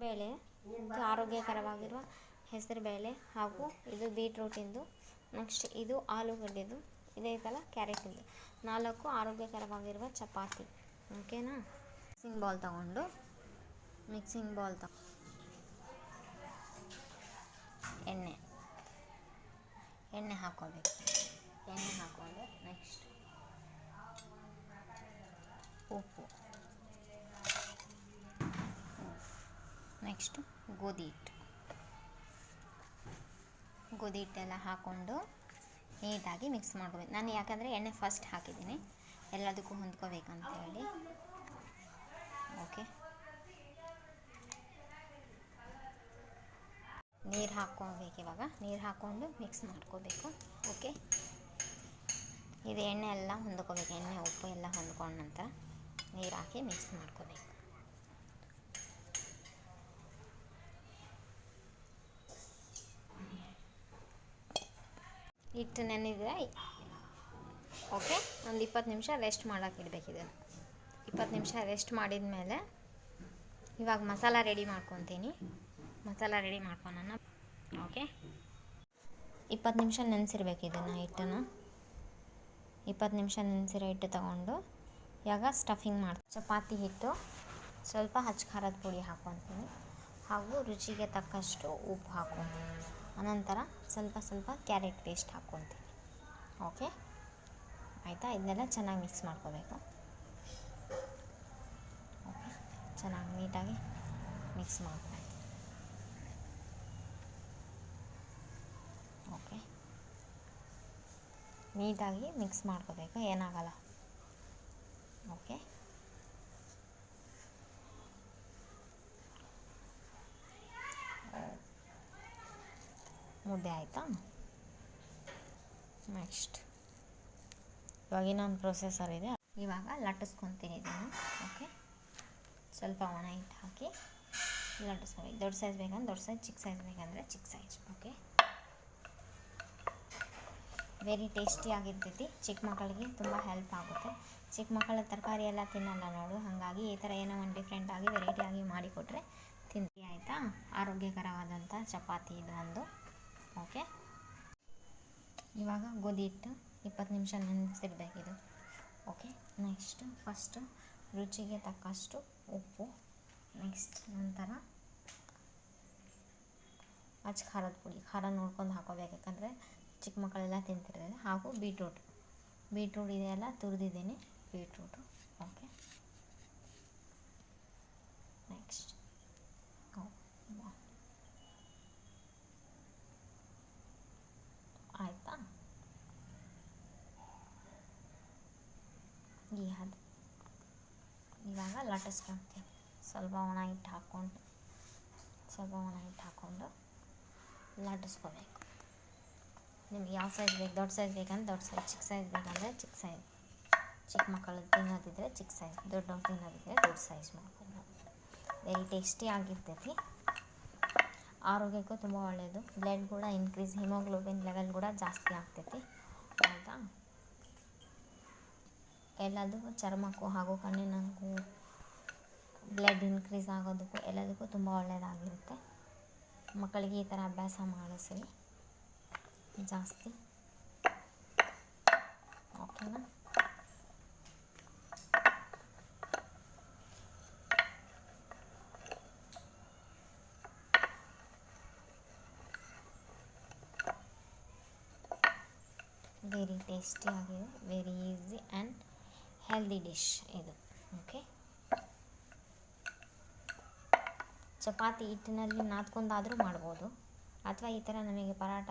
ಬೇಳೆ, ಇದು ಆರೋಗ್ಯಕರವಾಗಿರುವ ಹೆಸರು ಬೇಳೆ ಹಾಗೂ ಇದು ಬೀಟ್ರೂಟಿಂದು ನೆಕ್ಸ್ಟ್ ಇದು ಆಲೂಗಡ್ಡೆದು. ಇದೈತಲ್ಲ ಕ್ಯಾರೆಟಿಂದು ನಾಲ್ಕು ಆರೋಗ್ಯಕರವಾಗಿರುವ ಚಪಾತಿ. ಓಕೆನಾ ಮಿಕ್ಸಿಂಗ್ ಬಾಲ್ ತಗೊಂಡು ಮಿಕ್ಸಿಂಗ್ ಬಾಲ್ ತ ಎಣ್ಣೆ. ಎಣ್ಣೆ ಹಾಕೋಬೇಕು ಎಣ್ಣೆ ಹಾಕೊಂಡು ನೆಕ್ಸ್ಟ್ ಉಪ್ಪು. ನೆಕ್ಸ್ಟು ಗೋಧಿ ಹಿಟ್ಟು ಗೋಧಿ ಹಿಟ್ಟೆಲ್ಲ ಹಾಕ್ಕೊಂಡು ನೀಟಾಗಿ ಮಿಕ್ಸ್ ಮಾಡ್ಕೋಬೇಕು. ನಾನು ಯಾಕಂದರೆ ಎಣ್ಣೆ ಫಸ್ಟ್ ಹಾಕಿದ್ದೀನಿ. ಎಲ್ಲದಕ್ಕೂ ಹೊಂದ್ಕೋಬೇಕಂತ ಹೇಳಿ. ಓಕೆ. ನೀರು ಹಾಕ್ಕೊಬೇಕು ಇವಾಗ. ನೀರು ಹಾಕ್ಕೊಂಡು ಮಿಕ್ಸ್ ಮಾಡ್ಕೋಬೇಕು. ಓಕೆ. ಇದು ಎಣ್ಣೆ ಎಲ್ಲ ಹೊಂದ್ಕೋಬೇಕು. ಎಣ್ಣೆ, ಉಪ್ಪು ಎಲ್ಲ ಹೊಂದ್ಕೊಂಡ ನಂತರ ನೀರು ಹಾಕಿ ಮಿಕ್ಸ್ ಮಾಡ್ಕೋಬೇಕು. ಹಿಟ್ಟು ನೆನೆದ್ರೆ ಓಕೆ? ಒಂದು ಇಪ್ಪತ್ತು ನಿಮಿಷ ರೆಸ್ಟ್ ಮಾಡೋಕೆ ಇಡಬೇಕು ಇದನ್ನು. ಇಪ್ಪತ್ತು ನಿಮಿಷ ರೆಸ್ಟ್ ಮಾಡಿದ ಮೇಲೆ ಇವಾಗ ಮಸಾಲ ರೆಡಿ ಮಾಡ್ಕೊತೀನಿ. ಮಸಾಲ ರೆಡಿ ಮಾಡ್ಕೊಳೋಣ. ಓಕೆ? ಇಪ್ಪತ್ತು ನಿಮಿಷ ನೆನೆಸಿರ್ಬೇಕು ಇದನ್ನು, ಹಿಟ್ಟನ್ನು. ಇಪ್ಪತ್ತು ನಿಮಿಷ ನೆನೆಸಿರೋ ಹಿಟ್ಟು ತಗೊಂಡು ಇವಾಗ ಸ್ಟಫಿಂಗ್ ಮಾಡಿ ಚಪಾತಿ ಹಿಟ್ಟು, ಸ್ವಲ್ಪ ಹಚ್ಚ ಖಾರದ ಪುಡಿ ಹಾಕ್ಕೊತೀನಿ ಹಾಗೂ ರುಚಿಗೆ ತಕ್ಕಷ್ಟು ಉಪ್ಪು ಹಾಕ್ಕೊತೀನಿ ಅನಂತರ ಸ್ವಲ್ಪ ಸ್ವಲ್ಪ ಕ್ಯಾರೆಟ್ ಪೇಸ್ಟ್ ಹಾಕ್ಕೊತೀನಿ ಓಕೆ ಆಯಿತಾ? ಇದನ್ನೆಲ್ಲ ಚೆನ್ನಾಗಿ ಮಿಕ್ಸ್ ಮಾಡ್ಕೋಬೇಕು. ಓಕೆ ಚೆನ್ನಾಗಿ ನೀಟಾಗಿ ಮಿಕ್ಸ್ ಮಾಡ್ಕೊಳ್ಳಿ ಓಕೆ ನೀಟಾಗಿ ಮಿಕ್ಸ್ ಮಾಡ್ಕೋಬೇಕು. ಏನಾಗಲ್ಲ. ಓಕೆ ಮುದ್ದೆ ಆಯಿತಾ? ನೆಕ್ಸ್ಟ್. ಇವಾಗ ಇನ್ನೊಂದು ಪ್ರೊಸೆಸರ್ ಇದೆ. ಇವಾಗ ಲಟ್ಟಿಸ್ಕೊತೀನಿ ಇದನ್ನು ಓಕೆ? ಸ್ವಲ್ಪ ಒಣ ಹಿಟ್ಟು ಹಾಕಿ ಲಟ್ಟಿಸ್ಕೊಬೇಕು ದೊಡ್ಡ ಸೈಜ್ ಬೇಕಂದ್ರೆ ದೊಡ್ಡ ಸೈಜ್ ಚಿಕ್ಕ ಸೈಜ್ ಬೇಕಂದರೆ ಚಿಕ್ಕ ಸೈಜ್ ಓಕೆ? ವೆರಿ ಟೇಸ್ಟಿಯಾಗಿರ್ತೈತಿ ಚಿಕ್ಕ ಮಕ್ಕಳಿಗೆ ತುಂಬ ಹೆಲ್ಪ್ ಆಗುತ್ತೆ. ಚಿಕ್ಕ ಮಕ್ಕಳ ತರಕಾರಿ ಎಲ್ಲ ತಿನ್ನಲ್ಲ ನೋಡು. ಹಾಗಾಗಿ ಈ ಥರ ಏನೋ ಒಂದು ಡಿಫ್ರೆಂಟಾಗಿ ವೆರೈಟಿಯಾಗಿ ಮಾಡಿಕೊಟ್ರೆ ತಿಂತೀವಿ ಆಯಿತಾ? ಆರೋಗ್ಯಕರವಾದಂಥ ಚಪಾತಿ ಇದು ಒಂದು ಓಕೆ? ಇವಾಗ ಗೋಧಿ ಹಿಟ್ಟು ಇಪ್ಪತ್ತು ನಿಮಿಷ ನೆನೆಸಿರ್ಬೇಕಿದು ಓಕೆ? ನೆಕ್ಸ್ಟ್, ಫಸ್ಟು ರುಚಿಗೆ ತಕ್ಕಷ್ಟು ಉಪ್ಪು, ನೆಕ್ಸ್ಟ್ ನಂತರ ಅಚ್ಚ ಖಾರದ ಪುಡಿ. ಖಾರ ನೋಡ್ಕೊಂಡು ಹಾಕೋಬೇಕು, ಯಾಕಂದರೆ ಚಿಕ್ಕ ಮಕ್ಕಳೆಲ್ಲ ತಿಂತಿರ್ತಾರೆ. ಹಾಗೂ ಬೀಟ್ರೂಟ್. ಬೀಟ್ರೂಟ್ ಇದೆಯಲ್ಲ ತುರಿದಿದ್ದೀನಿ. ಬೀಟ್ರೂಟು ಓಕೆ ನೆಕ್ಸ್ಟ್ ಆಯಿತಾ ಈ ಅದು ಇವಾಗ ಲಟ್ಟಿಸ್ಕೊಳ್ತೀನಿ ಸ್ವಲ್ಪ ಒಣ ಹಿಟ್ಟು ಹಾಕ್ಕೊಂಡು ಸ್ವಲ್ಪ ಒಣ ಹಿಟ್ಟು ಹಾಕ್ಕೊಂಡು ಲಟ್ಟಿಸ್ಕೋಬೇಕು. ನಿಮ್ಗೆ ಯಾವ ಸೈಜ್ ಬೇಕು? ದೊಡ್ಡ ಸೈಜ್ ಬೇಕಂದ್ರೆ ದೊಡ್ಡ ಸೈಜ್ ಚಿಕ್ಕ ಸೈಜ್ ಬೇಕಂದರೆ ಚಿಕ್ಕ ಸೈಜ್ ಚಿಕ್ಕ ಮಕ್ಕಳು ತಿನ್ನೋದಿದ್ರೆ ಚಿಕ್ಕ ಸೈಜ್ ದೊಡ್ಡವ್ರು ತಿನ್ನೋದಿದ್ರೆ ದೊಡ್ಡ ಸೈಜ್ ಮಾಡ್ಕೊಂಡು ವೆರಿ ಟೇಸ್ಟಿ ಆಗಿರ್ತೈತಿ. ಆರೋಗ್ಯಕ್ಕೂ ತುಂಬ ಒಳ್ಳೆಯದು ಬ್ಲಡ್ ಕೂಡ ಇನ್ಕ್ರೀಸ್ ಹಿಮೋಗ್ಲೋಬಿನ್ ಲೆವೆಲ್ ಕೂಡ ಜಾಸ್ತಿ ಆಗ್ತೈತಿ. ಹೌದಾ? ಎಲ್ಲದಕ್ಕೂ ಚರ್ಮಕ್ಕೂ ಹಾಗೂ ಕಣ್ಣಿನಕ್ಕೂ ಬ್ಲಡ್ ಇನ್ಕ್ರೀಸ್ ಆಗೋದಕ್ಕೂ ಎಲ್ಲದಕ್ಕೂ ತುಂಬ ಒಳ್ಳೆಯದಾಗಿರುತ್ತೆ ಮಕ್ಕಳಿಗೆ ಈ ಥರ ಅಭ್ಯಾಸ ಮಾಡಿಸಿ ಜಾಸ್ತಿ. ಓಕೆನಾ ವೆರಿ ಟೇಸ್ಟಿ ಆಗಿದೆ very easy and healthy dish ಇದು. ಓಕೆ ಚಪಾತಿ ಹಿಟ್ಟಿನಲ್ಲಿ ನಾದ್ಕೊಂಡಾದರೂ ಮಾಡ್ಬೋದು. ಅಥವಾ ಈ ಥರ ನಮಗೆ ಪರಾಟ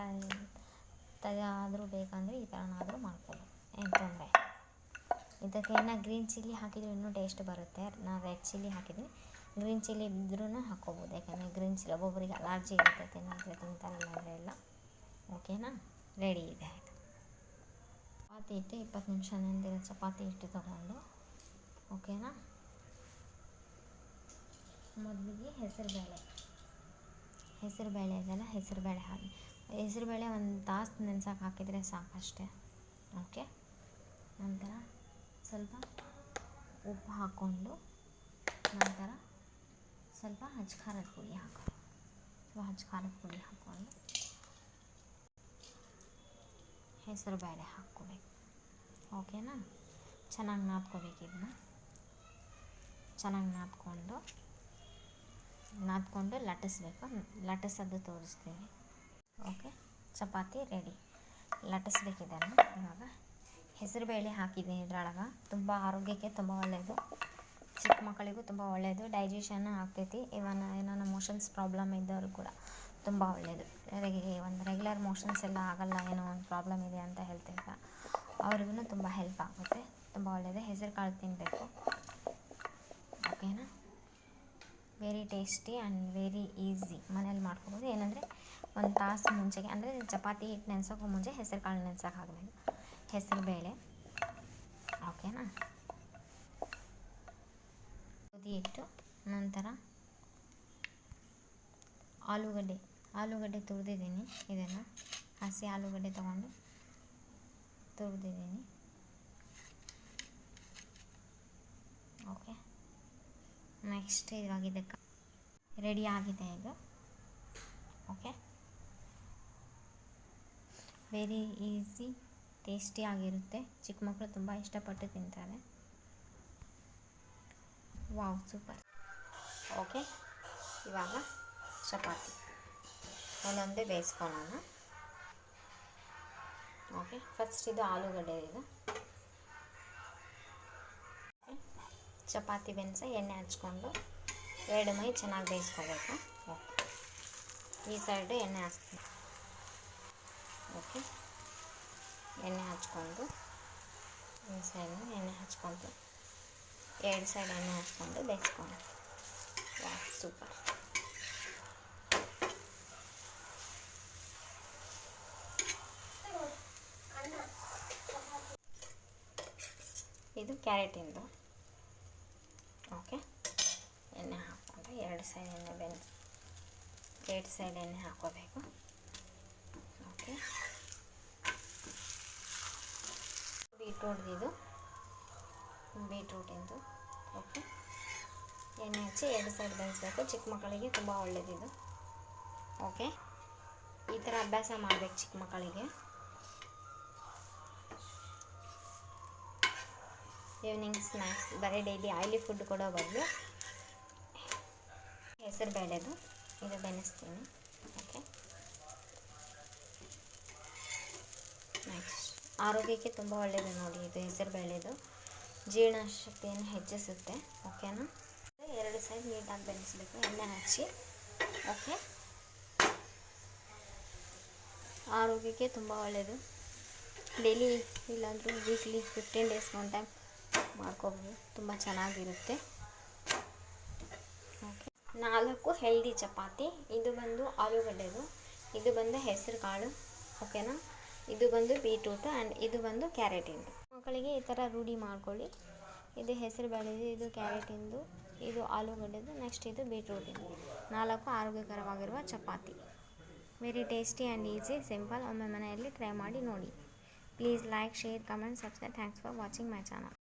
ಆದರೂ ಬೇಕಂದರೆ ಈ ಥರನಾದರೂ ಮಾಡ್ಬೋದು. ಏನು ತೊಂದರೆ? ಇದಕ್ಕೆ ಇನ್ನು ಗ್ರೀನ್ ಚಿಲ್ಲಿ ಹಾಕಿದರೆ ಇನ್ನೂ ಟೇಸ್ಟ್ ಬರುತ್ತೆ. ನಾನು ರೆಡ್ ಚಿಲ್ಲಿ ಹಾಕಿದ್ದೀನಿ ಗ್ರೀನ್ ಚಿಲ್ಲಿ ಇದ್ರೂ ಹಾಕ್ಕೋಬೋದು. ಯಾಕಂದರೆ ಗ್ರೀನ್ ಚಿಲ್ಲಿ ಒಬ್ಬೊಬ್ಬರಿಗೆ ಅಲರ್ಜಿ ಇರುತ್ತೆ ತಿನ್ನೋದ್ರೆ ತಿಂತಾರಲ್ಲ ಅಂದರೆ ಎಲ್ಲ ಓಕೆನಾ? ರೆಡಿ ಇದೆ. ಆಯಿತು ಚಪಾತಿ ಹಿಟ್ಟು ಇಪ್ಪತ್ತು ನಿಮಿಷ ನೆಂದಿರೋ ಚಪಾತಿ ಹಿಟ್ಟು ತೊಗೊಂಡು. ಓಕೆನಾ? ಮೊದಲಿಗೆ ಹೆಸರುಬೇಳೆ ಹೆಸರುಬೇಳೆ ಇದೆಲ್ಲ ಹೆಸರುಬೇಳೆ ಹಾಕಿ. ಹೆಸರುಬೇಳೆ ಒಂದು ತಾಸು ನೆನ್ಸಕ್ಕೆ ಹಾಕಿದರೆ ಸಾಕಷ್ಟೇ. ಓಕೆ ನಂತರ ಸ್ವಲ್ಪ ಉಪ್ಪು ಹಾಕ್ಕೊಂಡು ನಂತರ ಸ್ವಲ್ಪ ಹಚ್ಚ ಖಾರದ ಪುಡಿ ಹಾಕು ಸ್ವಲ್ಪ ಹಚ್ಚ ಖಾರದ ಪುಡಿ ಹಾಕ್ಕೊಂಡು ಹೆಸರು ಬೇಳೆ ಹಾಕ್ಕೋಬೇಕು. ಓಕೆನಾ ಚೆನ್ನಾಗಿ ನಾದ್ಕೋಬೇಕು ಇದನ್ನ. ಚೆನ್ನಾಗಿ ನಾದ್ಕೊಂಡು ನಾದ್ಕೊಂಡು ಲಟ್ಟಿಸ್ಬೇಕು. ಲಟ್ಟಿಸೋದು ತೋರಿಸ್ತೀವಿ ಓಕೆ ಚಪಾತಿ ರೆಡಿ ಲಟ್ಟಿಸ್ಬೇಕಿದನ್ನು ಇವಾಗ ಹೆಸರುಬೇಳೆ ಹಾಕಿದ್ದೀನಿ ಇದ್ರೊಳಗೆ. ತುಂಬ ಆರೋಗ್ಯಕ್ಕೆ ತುಂಬ ಒಳ್ಳೆಯದು ಚಿಕ್ಕ ಮಕ್ಕಳಿಗೂ ತುಂಬ ಒಳ್ಳೆಯದು ಡೈಜೆಷನ್ ಆಗ್ತೈತಿ. ಇವನ್ ಏನೋ ಮೋಷನ್ಸ್ ಪ್ರಾಬ್ಲಮ್ ಇದ್ದವರು ಕೂಡ ತುಂಬ ಒಳ್ಳೆಯದು ಒಂದು ರೆಗ್ಯುಲರ್ ಮೋಷನ್ಸ್ ಎಲ್ಲ ಆಗಲ್ಲ, ಏನೋ ಒಂದು ಪ್ರಾಬ್ಲಮ್ ಇದೆ ಅಂತ ಹೇಳ್ತಿದ್ದ ಅವ್ರಿಗೂ ತುಂಬ ಹೆಲ್ಪ್ ಆಗುತ್ತೆ. ತುಂಬ ಒಳ್ಳೆಯದು ಹೆಸರು ಕಾಳು ತಿನ್ನಬೇಕು ಓಕೆನಾ very tasty and very easy ಮನೇಲಿ ಮಾಡ್ಕೊಬೋದು. ಏನಂದರೆ ಒಂದು ತಾಸು ಮುಂಚೆಗೆ, ಅಂದರೆ ಚಪಾತಿ ಹಿಟ್ಟು ನೆನೆಸೋಕ್ಕೂ ಮುಂಚೆ ಹೆಸರು ಕಾಳು ಆಗಬೇಕು. ಹೆಸರು ಬೇಳೆ. ಓಕೆನಾ ಗೋಧಿ ಹಿಟ್ಟು, ನಂತರ ಆಲೂಗಡ್ಡೆ. ಆಲೂಗಡ್ಡೆ ತುರಿದಿದ್ದೀನಿ ಇದನ್ನು. ಹಸಿ ಆಲೂಗಡ್ಡೆ ತೊಗೊಂಡು ತುರಿದಿದ್ದೀನಿ. ಓಕೆ ನೆಕ್ಸ್ಟ್ ಇದಕ್ಕೆ ರೆಡಿ ಆಗಿದೆ ಈಗ. ಓಕೆ ವೆರಿ ಈಸಿ ಟೇಸ್ಟಿಯಾಗಿರುತ್ತೆ ಚಿಕ್ಕ ಮಕ್ಕಳು ತುಂಬ ಇಷ್ಟಪಟ್ಟು ತಿಂತಾರೆ. ವಾವ್ ಸೂಪರ್ ಓಕೆ ಇವಾಗ ಚಪಾತಿ. ಒಂದೊಂದೇ ಬೇಯಿಸ್ಕೊಳ್ಳೋಣ. ಓಕೆ ಫಸ್ಟ್ ಇದು ಆಲೂಗಡ್ಡೆ ಇದು. ಚಪಾತಿ ಬೆನ್ಸ ಎಣ್ಣೆ ಹಚ್ಕೊಂಡು ಎರಡು ಮೈ ಚೆನ್ನಾಗಿ ಬೇಯಿಸ್ಕೋಬೇಕು ಓಕೆ ಈ ಸೈಡು ಎಣ್ಣೆ ಹಾಕ್ತೀನಿ ಓಕೆ ಎಣ್ಣೆ ಹಚ್ಕೊಂಡು ಈ ಸೈಡು ಎಣ್ಣೆ ಹಚ್ಕೊಂಡು ಎರಡು ಸೈಡ್ ಎಣ್ಣೆ ಹಚ್ಕೊಂಡು ಬೇಯಿಸ್ಕೊಂಡು ವಾ ಸೂಪರ್ ಇದು ಕ್ಯಾರೆಟಿಂದು ಓಕೆ ಎಣ್ಣೆ ಹಾಕ್ಕೊಂಡು ಎರಡು ಸೈಡ್ ಎಣ್ಣೆ ಬೆನ್ಸ್ ಎರಡು ಸೈಡ್ ಎಣ್ಣೆ ಹಾಕೋಬೇಕು. ಓಕೆ ಬೀಟ್ರೂಟ್ದಿದು. ಬೀಟ್ರೂಟಿಂದು. ಓಕೆ ಎಣ್ಣೆ ಹಚ್ಚಿ ಎರಡು ಸೈಡ್ ಬೆಳೆಸಬೇಕು. ಚಿಕ್ಕ ಮಕ್ಕಳಿಗೆ ತುಂಬ ಒಳ್ಳೆಯದಿದು ಓಕೆ ಈ ಥರ ಅಭ್ಯಾಸ ಮಾಡಬೇಕು ಚಿಕ್ಕ ಮಕ್ಕಳಿಗೆ. ಈವ್ನಿಂಗ್ ಸ್ನ್ಯಾಕ್ಸ್ ಬರೀ ಡೈಲಿ ಆಯಿಲಿ ಫುಡ್ ಕೊಡೋ ಬದಲು ಹೆಸರು ಬೇಳೆದು ಇದು ಬೆನೆಸ್ತೀನಿ ಓಕೆ ನೆಕ್ಸ್ಟ್ ಆರೋಗ್ಯಕ್ಕೆ ತುಂಬ ಒಳ್ಳೆಯದು ನೋಡಿ, ಇದು ಹೆಸರು ಬೇಳೆದು ಜೀರ್ಣಶಕ್ತಿಯನ್ನು ಹೆಚ್ಚಿಸುತ್ತೆ. ಓಕೆನಾ ಎರಡು ಸೈಡ್ ನೀಟಾಗಿ ಬೆಳೆಸಬೇಕು ಎಣ್ಣೆ ಹಚ್ಚಿ ಓಕೆ ಆರೋಗ್ಯಕ್ಕೆ ತುಂಬ ಒಳ್ಳೆಯದು daily ಇಲ್ಲಾಂದರೂ weekly fifteen days one time ಮಾಡ್ಕೋಬೋದು. ತುಂಬ ಚೆನ್ನಾಗಿರುತ್ತೆ. ನಾಲ್ಕು ಹೆಲ್ದಿ ಚಪಾತಿ, ಇದು ಬಂದು ಆಲೂಗಡ್ಡೆದು, ಇದು ಬಂದು ಹೆಸರು ಕಾಳು ಓಕೆನಾ ಇದು ಬಂದು ಬೀಟ್ರೂಟು ಆ್ಯಂಡ್ ಇದು ಬಂದು ಕ್ಯಾರೆಟಿಂದು ಮಕ್ಕಳಿಗೆ ಈ ಥರ ರೂಢಿ ಮಾಡ್ಕೊಳ್ಳಿ. ಇದು ಹೆಸರು ಬೇಳೆದು ಇದು ಕ್ಯಾರೆಟಿಂದು ಇದು ಆಲೂಗಡ್ಡೆದು ನೆಕ್ಸ್ಟ್ ಇದು ಬೀಟ್ರೂಟಿಂದು ನಾಲ್ಕು ಆರೋಗ್ಯಕರವಾಗಿರುವ chapati. Very tasty and easy simple ಒಮ್ಮೆ ಮನೆಯಲ್ಲಿ ಟ್ರೈ ಮಾಡಿ ನೋಡಿ. Please like share comment subscribe thanks for watching my channel